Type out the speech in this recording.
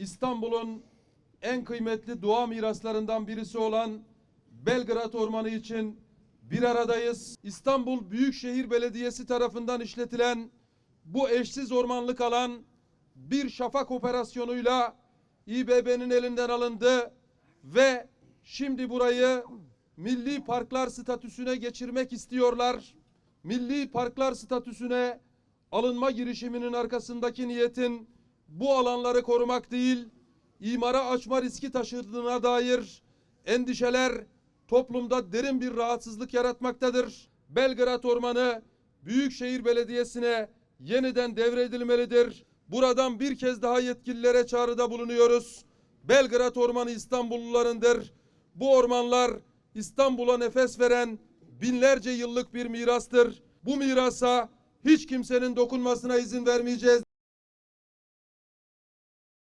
İstanbul'un en kıymetli doğa miraslarından birisi olan Belgrad Ormanı için bir aradayız. İstanbul Büyükşehir Belediyesi tarafından işletilen bu eşsiz ormanlık alan bir şafak operasyonuyla İBB'nin elinden alındı ve şimdi burayı milli parklar statüsüne geçirmek istiyorlar. Milli parklar statüsüne alınma girişiminin arkasındaki niyetin bu alanları korumak değil, imara açma riski taşıdığına dair endişeler toplumda derin bir rahatsızlık yaratmaktadır. Belgrad Ormanı Büyükşehir Belediyesi'ne yeniden devredilmelidir. Buradan bir kez daha yetkililere çağrıda bulunuyoruz. Belgrad Ormanı İstanbullularındır. Bu ormanlar İstanbul'a nefes veren binlerce yıllık bir mirastır. Bu mirasa hiç kimsenin dokunmasına izin vermeyeceğiz.